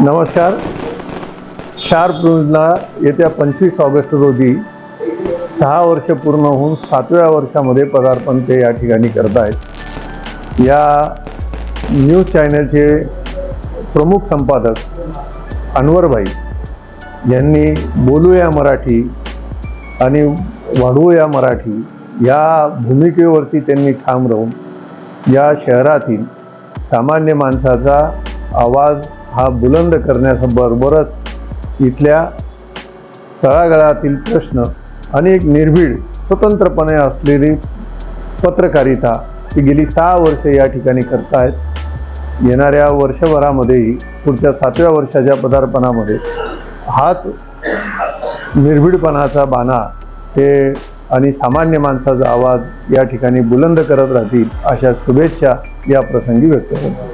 नमस्कार. शार्प न्यूजला येत्या पंचवीस ऑगस्ट रोजी सहा वर्ष पूर्ण होऊन सातव्या वर्षामध्ये पदार्पण ते या ठिकाणी करत आहेत. या न्यूज चॅनलचे प्रमुख संपादक अनवरभाई यांनी बोलूया मराठी आणि वाढवूया मराठी या भूमिकेवरती त्यांनी ठाम राहून या शहरातील सामान्य माणसाचा आवाज हा बुलंद करण्याबरोबरच इथल्या तळागाळातील प्रश्न अनेक निर्भीड स्वतंत्रपणे असलेली पत्रकारिता ही गेली सहा वर्ष या ठिकाणी करतायत. येणाऱ्या वर्षभरामध्येही पुढच्या सातव्या वर्षाच्या पदार्पणामध्ये हाच निर्भीडपणाचा बाणा ते आणि सामान्य माणसाचा आवाज या ठिकाणी बुलंद करत राहतील अशा शुभेच्छा या प्रसंगी व्यक्त करतात